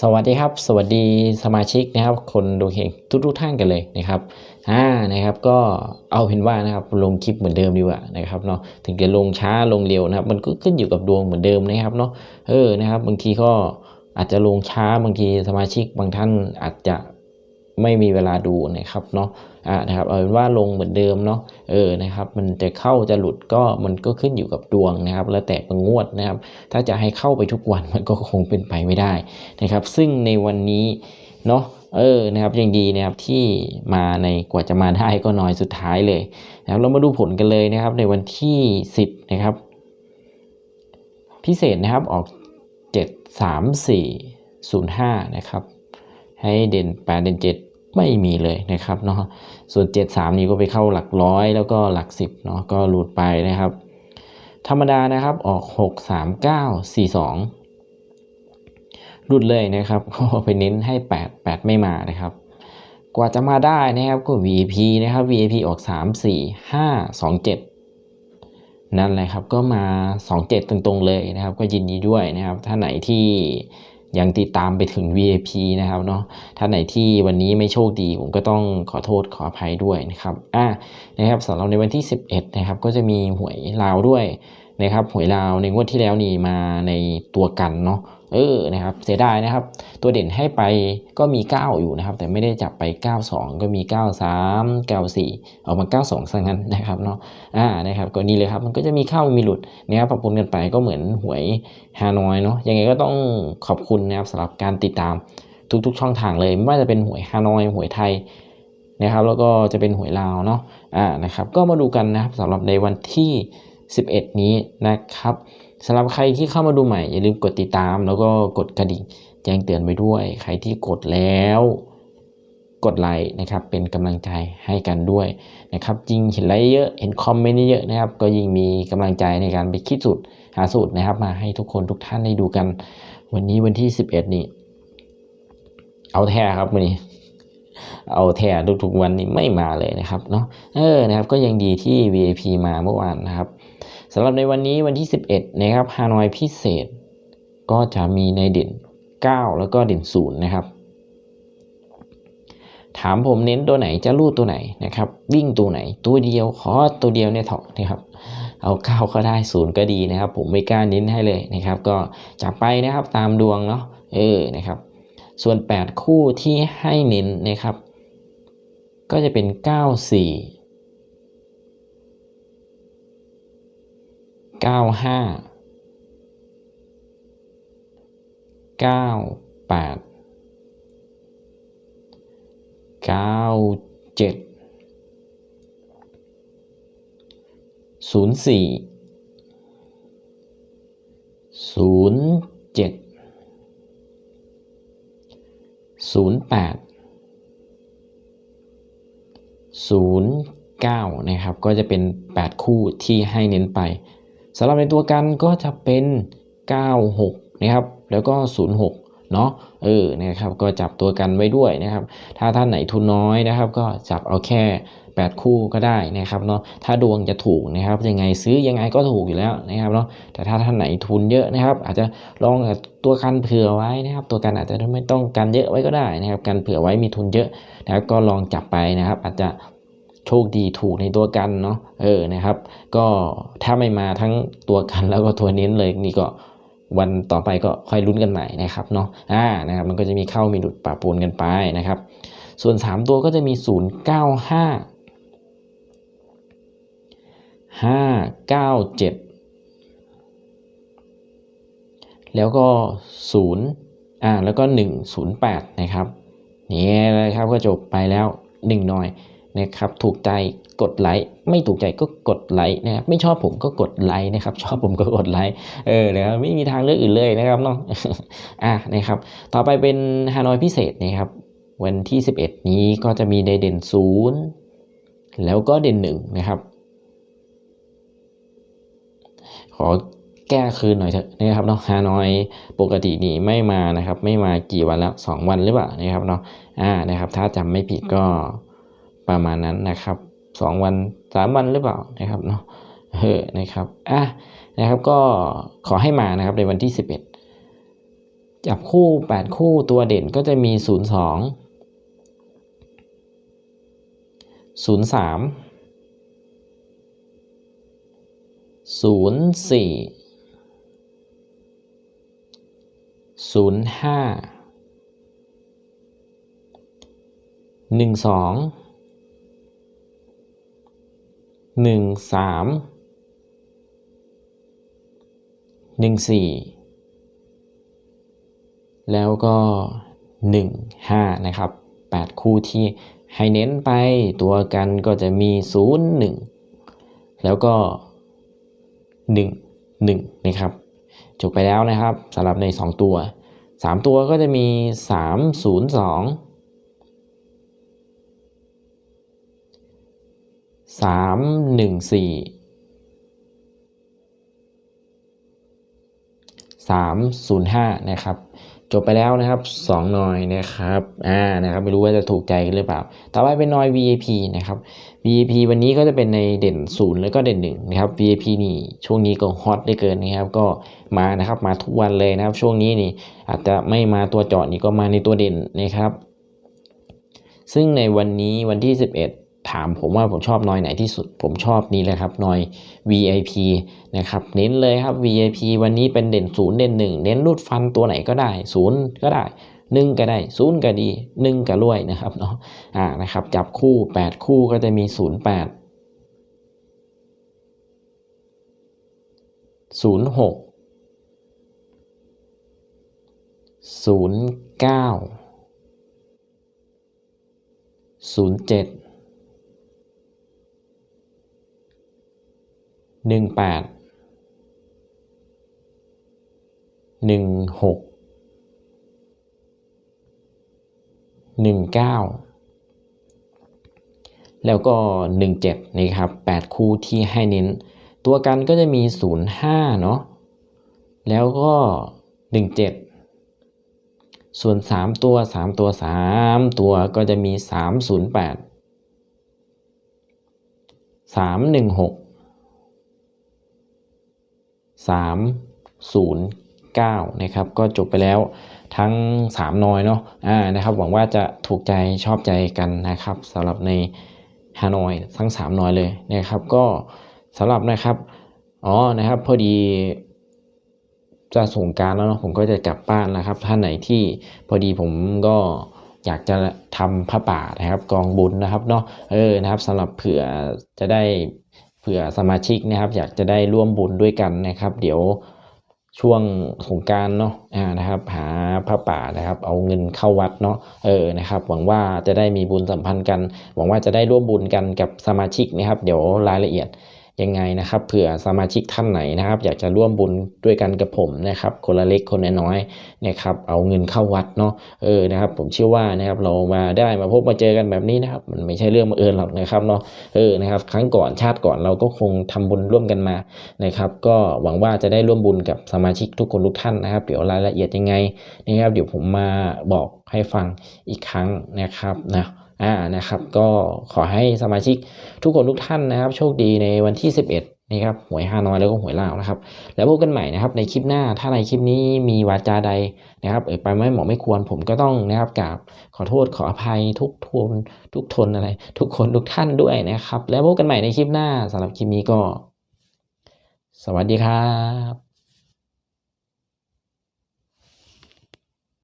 สวัสดีครับ สวัสดีสมาชิกนะครับ คนดูเฮงทุกทุกท่านกันเลยนะครับอ่านะครับก็เอาเป็นว่านะครับลงคลิปเหมือนเดิมดีกว่านะครับเนาะถึงจะลงช้าลงเร็วนะครับ มันก็ขึ้นอยู่กับดวงเหมือนเดิมนะครับเนาะเออนะครับ บางทีก็อาจจะลงช้าบางทีสมาชิกบางท่านอาจจะ ไม่มีเวลาดูนะครับเนาะอ่านะครับเอาเป็นว่าลงเหมือนเดิมเนาะเออนะครับ มันจะเข้าจะหลุดก็มันก็ขึ้นอยู่กับดวงนะครับ แล้วแต่บางงวดนะครับ ถ้าจะให้เข้าไปทุกวันมันก็คงเป็นไปไม่ได้นะครับ ซึ่งในวันนี้เนาะเออนะครับยังดีนะครับที่มาในกว่าจะมาได้ก็น้อยสุดท้ายเลยนะครับเรามาดูผลกันเลยนะครับ ในวันที่ 10 นะครับ พิเศษนะครับออก 7 3 4 0 5 นะครับ ให้เด่น8เด่น 7 ไม่มีเลยนะครับเนาะส่วน 7 3 นี้ก็ไปเข้าหลักร้อยแล้วก็หลัก 10เนาะก็หลุดไปนะครับ ธรรมดานะครับออก 6 3 9 4 2 หลุดเลยนะครับก็ไปเน้นให้ 8 8 ไม่มานะครับ กว่าจะมาได้นะครับก็ VIP นะครับ VIP ออก 3 4 5 2 7นั่นแหละครับก็มา 2 7 ตรงๆเลยนะครับ ก็ยินดีด้วยนะครับ ถ้าไหนที่ ยังติดตามไปถึง VIP นะครับเนาะถ้าไหนที่วันนี้ไม่โชคดีผมก็ต้องขอโทษขออภัยด้วยนะครับอะนะครับสำหรับในวันที่ 11นะครับก็จะมีหวยลาวด้วย นะครับหวยลาวในงวดที่แล้วนี่มาในตัวกันเนาะเออนะครับเสียดายนะครับ ตัวเด่นให้ไปก็มี 9 อยู่นะครับ แต่ไม่ได้จับไป 92 ก็มี 93 94 ออกมา 92ซะงั้นนะครับเนาะอ่านะครับก็นี่เลยครับมันก็จะมีเข้ามีหลุดนะครับปรับปนกันไปก็เหมือนหวยฮานอยเนาะยังไงก็ต้องขอบคุณนะครับสำหรับการติดตามทุกๆ ช่องทางเลย ไม่ว่าจะเป็นหวยฮานอยหวยไทยนะครับแล้วก็จะเป็นหวยลาวเนาะอ่านะครับก็มาดูกันนะครับสำหรับในวันที่ 11 นี้นะครับสำหรับใครที่เข้ามาดูใหม่ อย่าลืมกดติดตาม แล้วก็กดกระดิ่งแจ้งเตือนไว้ด้วย ใครที่กดแล้วกดไลค์นะครับเป็นกำลังใจให้กันด้วยนะครับยิงเห็นไลค์เยอะเห็นคอมเมนต์เยอะนะครับก็ยิ่งมีกำลังใจในการไปคิดสูตรหาสูตรนะครับ มาให้ทุกคนทุกท่านได้ดูกัน วันนี้วันที่ 11 นี่เอาแท้ครับวันนี้ เอาแท้ทุกๆวันนี้ไม่มาเลยนะครับเนาะเออนะครับก็ยังดีที่ VIP มาเมื่อวานนะครับสำหรับในวันนี้วันที่ 11นะครับฮานอยพิเศษ ก็จะมีในเด่น 9 แล้วก็เด่น0นะครับ ถามผมเน้นตัวไหนจะรูดตัวไหนนะครับ วิ่งตัวไหนตัวเดียวขอตัวเดียวเนี่ยเถอะนะครับเอา9ก็ได้0ก็ดีนะครับ ผมไม่กล้าเน้นให้เลยนะครับ ก็จับไปนะครับตามดวงเนาะเออนะครับ ส่วน 8 คู่ที่ให้เน้นนะครับ ก็จะเป็น 9 4เก้าห้าเก้าแป ดเก้าเจ็ดศูนย์แปดศูนย์เก้านะครับ ก็จะเป็น 8 คู่ที่ให้เน้นไปสำหรับในตัวกันก็จะเป็น 96 นะครับ แล้วก็ 06 เนาะเออนะครับก็จับตัวกันไว้ด้วยนะครับ ถ้าท่านไหนทุนน้อยนะครับ ก็จับเอาแค่ 8 คู่ก็ได้นะครับเนาะถ้าดวงจะถูกนะครับยังไงซื้อยังไงก็ถูกอยู่แล้วนะครับเนาะแต่ถ้าท่านไหนทุนเยอะนะครับ อาจจะลองตัวกันเผื่อไว้นะครับ ตัวกันอาจจะไม่ต้องกันเยอะไว้ก็ได้นะครับกันเผื่อไว้มีทุนเยอะนะครับก็ลองจับไปนะครับ อาจจะโชคดีถูกในตัวกันเนาะเออนะครับ ก็ถ้าไม่มาทั้งตัวกันแล้วก็ตัวเน้นเลยนี่ก็ วันต่อไปก็ค่อยลุ้นกันใหม่นะครับเนาะอ่านะครับมันก็จะมีเข้ามีหลุดปะปนกันไปนะครับ ส่วน 3 ตัวก็จะมี 0 9 5 5 9 7 แล้วก็0อ่าแล้วก็ 1 0 8 นะครับนี่เลยครับก็จบไปแล้ว 1 หน่อย นะครับถูกใจกดไลค์ไม่ถูกใจก็กดไลค์นะครับไม่ชอบผมก็กดไลค์นะครับชอบผมก็กดไลค์เออนะครับไม่มีทางเลือกอื่นเลยนะครับเนาะอะนะครับต่อไปเป็นฮานอยพิเศษนะครับวันที่ 11 นี้ก็จะมีในเด่น0แล้วก็เด่น1นะครับ ขอแก้คืนหน่อยเถอะนะครับเนาะฮานอยปกตินี่ไม่มานะครับ ไม่มากี่วันแล้ว 2 วันหรือเปล่านะครับเนาะอ่านะครับ ถ้าจำไม่ผิดก็ ประมาณนั้นนะครับ 2 วัน 3 วันหรือเปล่านะครับเนาะเออนะครับอะนะครับก็ขอให้มานะครับในวันที่ 11 จับคู่ 8 คู่ตัวเด่นก็จะมี 0 2 0 3 0 4 0 5 1 2 หนึ่งสามหนึ่งสี่แล้วก็หนึ่งห้านะครับแปดคู่ที่ให้เน้นไปตัวกันก็จะมีศูนย์หนึ่งแล้วก็หนึ่งหนึ่งนะครับจบไปแล้วนะครับสำหรับใน2ตัว3ตัวก็จะมี3 0 2 3 1 4 305นย์ห้านะครับจบไปแล้วนะครับ2นอยนะครับอ่านะครับไม่รู้ว่าจะถูกใจกันหรือเปล่า ต่อไปเป็นนอย VIP นะครับ VIP วันนี้ก็จะเป็นในเด่นศูนย์แล้วก็เด่นหนึ่งนะครับ VIP นี่ช่วงนี้ก็ฮอตได้เกินนะครับก็มานะครับมาทุกวันเลยนะครับ ช่วงนี้นี่อาจจะไม่มาตัวเจาะนี่ก็มาในตัวเด่นนะครับ ซึ่งในวันนี้วันที่ 11 ถามผมว่าผมชอบนอยไหนที่สุด ผมชอบนี้เลยครับนอย VIP นะครับ เน้นเลยครับ VIP วันนี้เป็นเด่นศูนย์เด่นหนึ่งเน้นรูดฟันตัวไหนก็ได้ศูนย์ก็ได้หนึ่งก็ได้ศูนย์ก็ดีหนึ่งก็รวยนะครับเนาะอ่านะครับจับคู่ 8 คู่ก็จะมี 0 8 0 6 0 9 0 7 หนึ่งแปดหนึ่งหกหนึ่งเก้าแล้วก็หนึ่งเจ็ดนะครับแปดคู่ที่ให้เน้น ตัวกันก็จะมีศูนย์ห้าเนาะ แล้วก็หนึ่งเจ็ดส่วนสามตัวสามตัวสามตัวก็จะมีสา มศูนย์แปดสามศูนย์เก้านะครับก็จบไปแล้วทั้ง 3 น้อยเนาะอ่านะครับหวังว่าจะถูกใจชอบใจกันนะครับสำหรับในฮานอยทั้ง 3 น้อยเลยนะครับ ก็สำหรับนะครับอ๋อนะครับพอดีจะส่งการแล้วเนาะผมก็จะกลับบ้านนะครับ ท่านไหนที่พอดีผมก็อยากจะทำผ้าป่านะครับ กองบุญนะครับเนาะเออนะครับสำหรับเผื่อจะได้ เผื่อสมาชิกนะครับ อยากจะได้ร่วมบุญด้วยกันนะครับ เดี๋ยวช่วงสงการเนาะอ่านะครับ หาผ้าป่านะครับ เอาเงินเข้าวัดเนาะเออนะครับ หวังว่าจะได้มีบุญสัมพันธ์กัน หวังว่าจะได้ร่วมบุญกันกับสมาชิกนะครับ เดี๋ยวรายละเอียด ยังไงนะครับเผื่อสมาชิกท่านไหนนะครับ อยากจะร่วมบุญด้วยกันกับผมนะครับ คนละเล็กคนละน้อยนะครับเอาเงินเข้าวัดเนาะเออนะครับ ผมเชื่อว่านะครับเรามาได้มาพบมาเจอกันแบบนี้นะครับ มันไม่ใช่เรื่องมาเอิญหรอกนะครับเนาะเออนะครับ ครั้งก่อนชาติก่อนเราก็คงทำบุญร่วมกันมานะครับ ก็หวังว่าจะได้ร่วมบุญกับสมาชิกทุกคนทุกท่านนะครับ เดี๋ยวรายละเอียดยังไงนะครับ เดี๋ยวผมมาบอกให้ฟังอีกครั้งนะครับนะ อ่านะครับ ก็ขอให้สมาชิกทุกคนทุกท่านนะครับ โชคดีในวันที่ 11นะครับหวยฮานอยแล้วก็หวยลาวนะครับ แล้วพบกันใหม่นะครับ ในคลิปหน้าถ้าในคลิปนี้มีวาจาใดนะครับ เอ่ยไปไม่เหมาะไม่ควรผมก็ต้องนะครับกราบขอโทษขออภัยทุกทนทุกทนอะไร ทุกคนทุกท่านด้วยนะครับ แล้วพบกันใหม่ในคลิปหน้าสำหรับคลิปนี้ก็ สวัสดีครับ